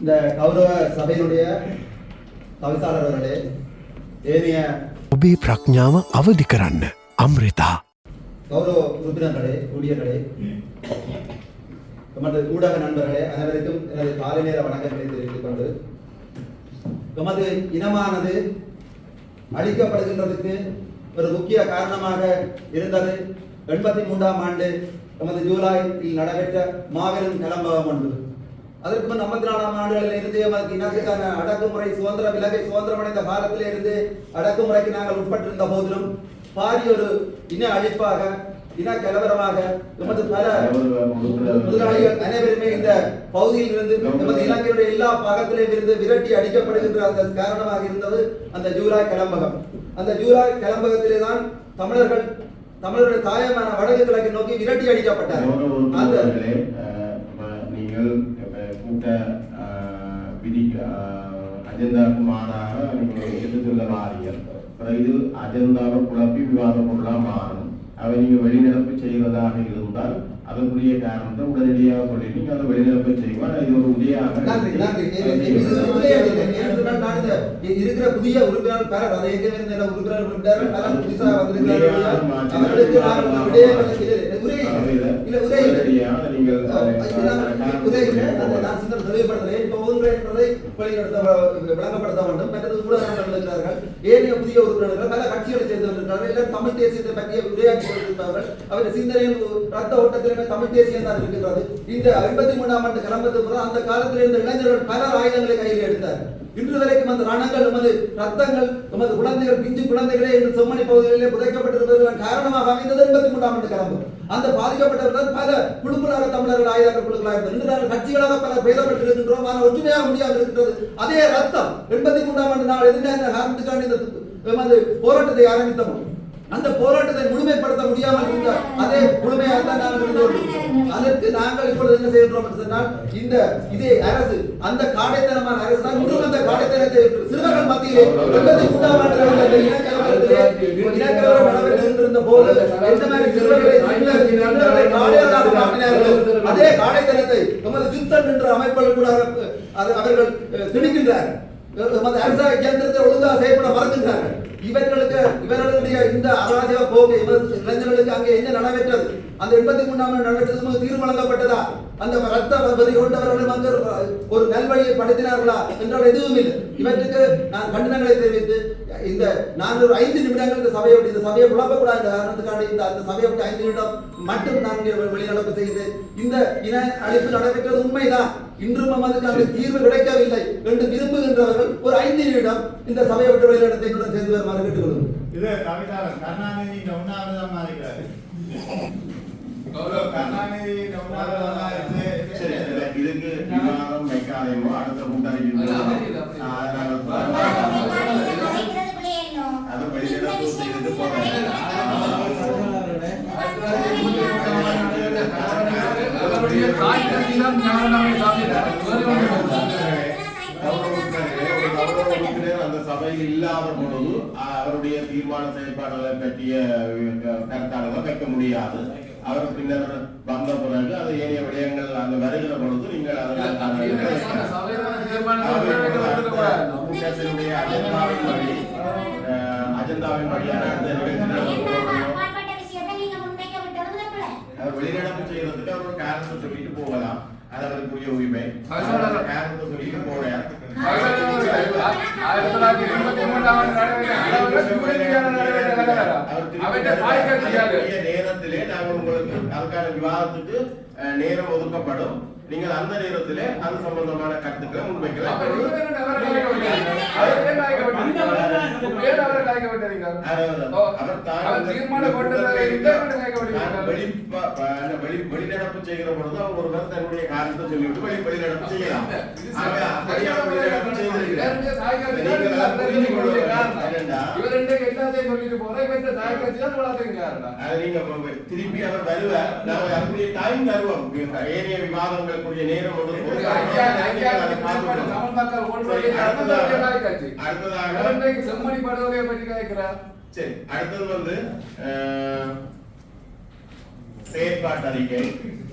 இந்த கௌரவ சபையினுடைய தவிசாளர் அவர்களே ஏனைய ඔබේ ප්‍රඥාව අවදි කරන්න අම්රිතා கௌரவ உறுப்பினர்களே ஊழியர்களே எமது ஊடக நண்பர்களே அனைவருக்கும் எனது காலை நேர வணக்கங்களை தெரிவித்துக் கொண்டு எமது இனமானது அழிக்கப்படுகின்றதுக்கு ஒரு முக்கிய காரணமாக இருந்தது எண்பத்தி மூன்றாம் ஆண்டு எமது ஜூலையில் நடைபெற்ற மாபெரும் கலம்பகம் ஒன்று அதற்கு முன் ஐம்பத்தி நாலாம் ஆண்டுகளில் இருந்து எமது இனத்துக்கான அடக்குமுறை சுதந்திர விலகை சுதந்திரமடைந்த காலத்திலே இருந்து அடக்குமுறைக்கு நாங்கள் உட்பட்டிருந்த போதிலும் பாரிய ஒரு இன அழிப்பாக இன கலவரமாக எமது பல முதலாளிகள் அனைவருமே இந்த பகுதியில் இருந்து எமது இலங்கையுடைய எல்லா பாகத்திலும் இருந்து விரட்டி அடிக்கப்படுகின்ற அந்த காரணமாக இருந்தது அந்த ஜூலை கிளம்பகம். அந்த ஜூலை கிளம்பகத்திலே தான் தமிழர்கள் தமிழருடைய தாயமான வடக்கு கிழக்கு நோக்கி விரட்டி அடிக்கப்பட்டார் அந்த அஜெண்டாவை குழப்பி விவாத பொருளா மாறும். அவை நீங்க வெளிநடப்பு செய்வதாக இருந்தால் அதற்குரிய காரணத்தை உடனடியாக சொல்லி நீங்க அதை வெளிநடப்பு செய்வார். இது ஒரு உதயாக இருக்கிற புதிய உறுப்பினர் அதை ஏற்கனவே புதுசாக வந்திருக்கிறார்கள் நாங்கள் நீங்கள் வெளிப்படுத்த விளங்கப்படுத்த வேண்டும். மற்றது ஊடகங்கள் இருக்கிறார்கள் ஏனைய புதிய உறுப்பினர்கள் பல கட்சிகளை சேர்ந்து வந்திருக்கிறார்கள் எல்லாம் தமிழ் தேசியத்தை பற்றிய உரையாற்றி கொண்டிருக்கிறார்கள். அவருடைய சிந்தனையில் ரத்த ஓட்டத்திலுமே தமிழ் தேசியம் தான் இருக்கின்றது இந்த ஐம்பத்தி மூணாம் ஆண்டு கிளம்பத்துக்கு பிறகு அந்த காலத்தில் இருந்த இளைஞர்கள் பல ஆயுதங்களை கையில் எடுத்தார். இன்று வரைக்கும் அந்த ரணங்கள் நமது ரத்தங்கள் நமது குழந்தைகள் பிஞ்சு குழந்தைகளே இந்த செம்மணி பகுதிகளிலே புதைக்கப்பட்டிருப்பதற்கு காரணமாக அமைந்தது எண்பத்தி மூன்றாம் ஆண்டு கிளம்பு. அந்த பாதிக்கப்பட்டவர்கள் பல குழுக்களாக தமிழர்கள் ஆயுதங்கள் குழுக்களாக இருந்தது இன்று நாங்கள் கட்சிகளாக பல பேதப்பட்டிருக்கின்றோம். ஆனால் ஒற்றுமையாக முடியாது. இருக்கின்றது எண்பத்தி மூன்றாம் ஆண்டு நாள் எதிர்ந்த காரணத்துக்கான இந்த எமது போராட்டத்தை ஆரம்பித்தோம். அந்த போராட்டத்தை முழுமைப்படுத்த முடியாமல் இருந்த அதே முழுமையாக தான் நாங்கள் இருந்தோம். அதற்கு நாங்கள் இப்பொழுது என்ன செய்கின்றோம் என்று சொன்னால் இந்த இதே அரசு அந்த காடைத்தனமான அரசு தான் இன்றும் அந்த காடைத்தனத்தை சிறுவர்கள் மத்தியிலே எண்பத்தி மூன்றாம் ஆண்டு நடந்த இனக்கலவரம் நடைபெற்றிருந்த போது எந்த மாதிரி சிறுவர்களை சிறுவர் சிறுவர்களை அதே காடைத்தனத்தை நமது யுத்தம் என்ற அமைப்பில் கூட அவர்கள் திணிக்கின்றார்கள். நமது அரசாங்க கேந்திரத்தை ஒழுங்காக செயல்பட மறந்துட்டாங்க. இவர்களுக்கு இவர்களுடைய இந்த அராஜக போக்கு இவர் இளைஞர்களுக்கு அங்கே என்ன நடைபெற்றது? அந்த எண்பத்தி மூணாம் ஆண்டு தீர்வு வழங்கப்பட்டதா? அந்த ரத்த பதி கொண்டவர்கள் வந்து ஒரு நல்வழியை படுத்தினார்களா என்றால் எதுவும் இல்லை. இவற்றுக்கு நான் கண்டனங்களை தெரிவித்து இந்த நான் ஒரு ஐந்து நிமிடங்கள் இந்த சபையை விட்டு இந்த சபையை குழப்பக்கூடாது. இந்த காரணத்துக்காண்டி இந்த அந்த சபையை விட்டு ஐந்து நிமிடம் மட்டும் நான் வெளிநடப்பு செய்து இந்த இன அழிப்பு நடைபெற்றது உண்மைதான். இன்றும் அந்த தீர்வு கிடைக்கவில்லை என்று விரும்புகின்றவர்கள் ஒரு ஐந்து நிமிடம் இந்த சபையை விட்டு வெளிநடத்தை என்னுடன் சேர்ந்து வருமாறு கேட்டுக்கொள்ளும் இது கவிதாளர் கருணாநிதி இந்த உண்ணாவிரதமா இருக்கிறாரு கௌரவ கருணாநிதி இந்த உண்ணாவிரதமா இருந்து சரி, சரி, இதுக்கு விவாதம் வைக்காதேமோ அடுத்த அது ஞானமே சபையில் இல்லாத பொழுது அவருடைய தீர்மான செயல்பாடுகளை பற்றிய கருத்தாளர்கள் வைக்க முடியாது. அவர் பின்னர் வந்த பிறகு அது ஏனைய விடயங்கள் அந்த வருகிற பொழுது நீங்கள் அஜெண்டாவின். அவர் வெளிநடப்பு செய்யறதுக்கு அவர் காரணத்தை சொல்லிட்டு போகலாம். அது அவருக்குரிய உரிமை அதற்குரிய நேரத்திலே நாங்கள் உங்களுக்கு அதுக்கான விவாதத்துக்கு நேரம் ஒதுக்கப்படும் நீங்கள் அந்த நேரத்திலே அது சம்பந்தமான கருத்துக்களை முன்வைக்கலாம் அவரை தீர்மானம் கொண்டதாக வெளிநடப்பு செய்கிற பொழுது அவர் ஒருவர் தன்னுடைய காரணத்தை சொல்லிவிட்டு வெளி வெளிநடப்பு செய்யலாம். திருப்பி அவர் வருவார் நாங்கள் டைம் தருவோம். ஏனைய விவாதங்களுக்குரிய நேரம். அடுத்ததாக செம்மணி படுகொலையை பற்றி கேட்கிறார். சரி அடுத்தது வந்து सेफ़ गार्ड तरीके